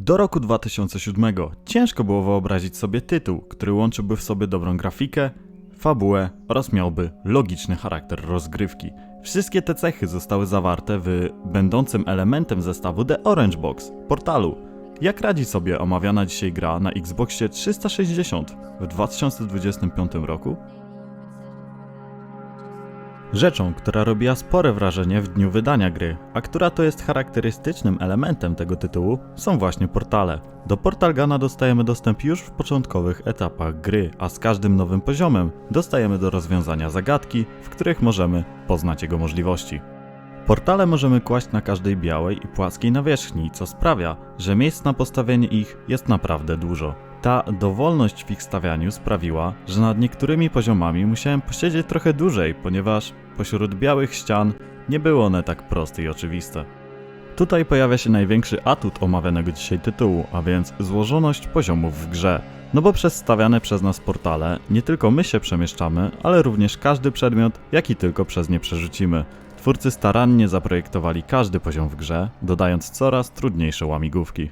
Do roku 2007 ciężko było wyobrazić sobie tytuł, który łączyłby w sobie dobrą grafikę, fabułę oraz miałby logiczny charakter rozgrywki. Wszystkie te cechy zostały zawarte w będącym elementem zestawu The Orange Box, portalu. Jak radzi sobie omawiana dzisiaj gra na Xboxie 360 w 2025 roku? Rzeczą, która robiła spore wrażenie w dniu wydania gry, a która to jest charakterystycznym elementem tego tytułu, są właśnie portale. Do Portal Gana dostajemy dostęp już w początkowych etapach gry, a z każdym nowym poziomem dostajemy do rozwiązania zagadki, w których możemy poznać jego możliwości. Portale możemy kłaść na każdej białej i płaskiej nawierzchni, co sprawia, że miejsc na postawienie ich jest naprawdę dużo. Ta dowolność w ich stawianiu sprawiła, że nad niektórymi poziomami musiałem posiedzieć trochę dłużej, ponieważ pośród białych ścian nie były one tak proste i oczywiste. Tutaj pojawia się największy atut omawianego dzisiaj tytułu, a więc złożoność poziomów w grze. No bo przez stawiane przez nas portale nie tylko my się przemieszczamy, ale również każdy przedmiot, jaki tylko przez nie przerzucimy. Twórcy starannie zaprojektowali każdy poziom w grze, dodając coraz trudniejsze łamigłówki.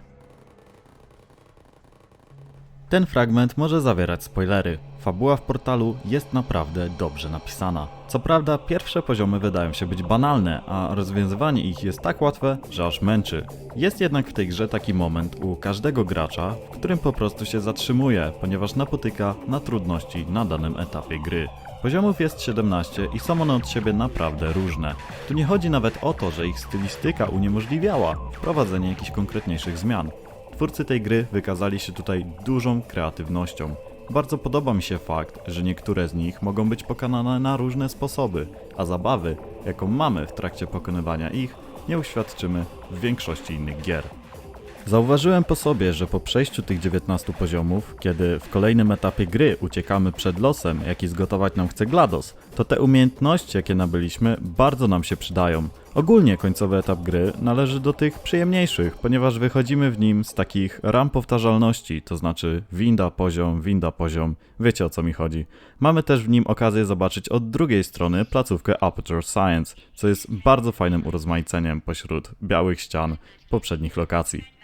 Ten fragment może zawierać spoilery. Fabuła w portalu jest naprawdę dobrze napisana. Co prawda, pierwsze poziomy wydają się być banalne, a rozwiązywanie ich jest tak łatwe, że aż męczy. Jest jednak w tej grze taki moment u każdego gracza, w którym po prostu się zatrzymuje, ponieważ napotyka na trudności na danym etapie gry. Poziomów jest 17 i są one od siebie naprawdę różne. Tu nie chodzi nawet o to, że ich stylistyka uniemożliwiała wprowadzenie jakichś konkretniejszych zmian. Twórcy tej gry wykazali się tutaj dużą kreatywnością. Bardzo podoba mi się fakt, że niektóre z nich mogą być pokonane na różne sposoby, a zabawy, jaką mamy w trakcie pokonywania ich, nie uświadczymy w większości innych gier. Zauważyłem po sobie, że po przejściu tych 19 poziomów, kiedy w kolejnym etapie gry uciekamy przed losem, jaki zgotować nam chce GLaDOS, to te umiejętności, jakie nabyliśmy, bardzo nam się przydają. Ogólnie końcowy etap gry należy do tych przyjemniejszych, ponieważ wychodzimy w nim z takich ram powtarzalności, to znaczy winda, poziom, winda, poziom, wiecie o co mi chodzi. Mamy też w nim okazję zobaczyć od drugiej strony placówkę Aperture Science, co jest bardzo fajnym urozmaiceniem pośród białych ścian poprzednich lokacji.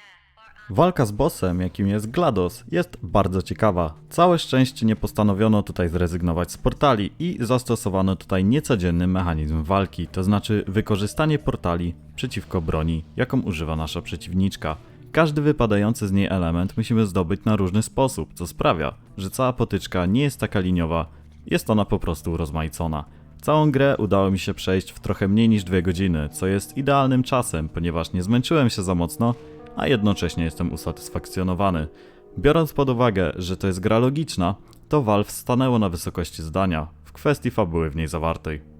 Walka z bossem, jakim jest GLaDOS, jest bardzo ciekawa. Całe szczęście nie postanowiono tutaj zrezygnować z portali i zastosowano tutaj niecodzienny mechanizm walki, to znaczy wykorzystanie portali przeciwko broni, jaką używa nasza przeciwniczka. Każdy wypadający z niej element musimy zdobyć na różny sposób, co sprawia, że cała potyczka nie jest taka liniowa, jest ona po prostu urozmaicona. Całą grę udało mi się przejść w trochę mniej niż 2 godziny, co jest idealnym czasem, ponieważ nie zmęczyłem się za mocno, a jednocześnie jestem usatysfakcjonowany. Biorąc pod uwagę, że to jest gra logiczna, to Valve stanęło na wysokości zdania w kwestii fabuły w niej zawartej.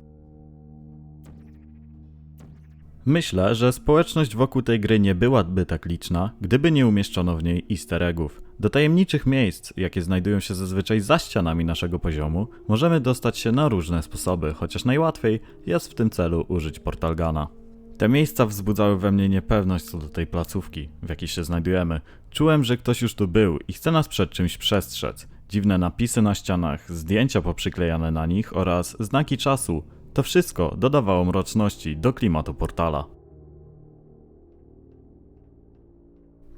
Myślę, że społeczność wokół tej gry nie byłaby tak liczna, gdyby nie umieszczono w niej easter eggów. Do tajemniczych miejsc, jakie znajdują się zazwyczaj za ścianami naszego poziomu, możemy dostać się na różne sposoby, chociaż najłatwiej jest w tym celu użyć portalgana. Te miejsca wzbudzały we mnie niepewność co do tej placówki, w jakiej się znajdujemy. Czułem, że ktoś już tu był i chce nas przed czymś przestrzec. Dziwne napisy na ścianach, zdjęcia poprzyklejane na nich oraz znaki czasu. To wszystko dodawało mroczności do klimatu portala.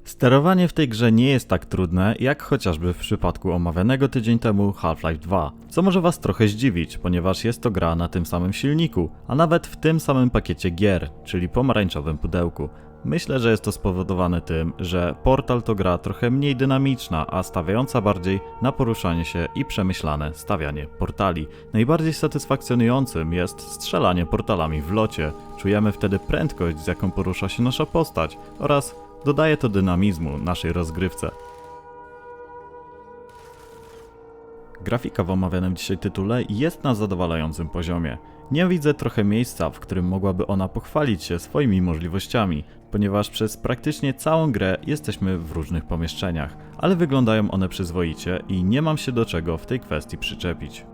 Sterowanie w tej grze nie jest tak trudne, jak chociażby w przypadku omawianego tydzień temu Half-Life 2, co może Was trochę zdziwić, ponieważ jest to gra na tym samym silniku, a nawet w tym samym pakiecie gier, czyli pomarańczowym pudełku. Myślę, że jest to spowodowane tym, że Portal to gra trochę mniej dynamiczna, a stawiająca bardziej na poruszanie się i przemyślane stawianie portali. Najbardziej satysfakcjonującym jest strzelanie portalami w locie. Czujemy wtedy prędkość, z jaką porusza się nasza postać oraz Dodaje to dynamizmu naszej rozgrywce. Grafika w omawianym dzisiaj tytule jest na zadowalającym poziomie. Nie widzę trochę miejsca, w którym mogłaby ona pochwalić się swoimi możliwościami, ponieważ przez praktycznie całą grę jesteśmy w różnych pomieszczeniach, ale wyglądają one przyzwoicie i nie mam się do czego w tej kwestii przyczepić.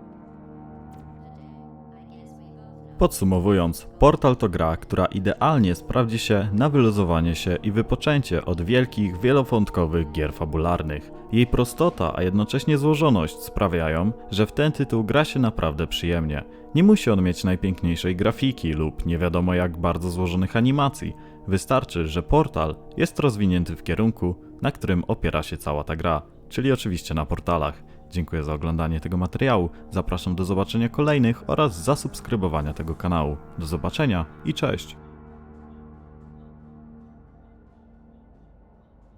Podsumowując, Portal to gra, która idealnie sprawdzi się na wyluzowanie się i wypoczęcie od wielkich, wielowątkowych gier fabularnych. Jej prostota, a jednocześnie złożoność sprawiają, że w ten tytuł gra się naprawdę przyjemnie. Nie musi on mieć najpiękniejszej grafiki lub nie wiadomo jak bardzo złożonych animacji. Wystarczy, że portal jest rozwinięty w kierunku, na którym opiera się cała ta gra, czyli oczywiście na portalach. Dziękuję za oglądanie tego materiału, zapraszam do zobaczenia kolejnych oraz zasubskrybowania tego kanału. Do zobaczenia i cześć!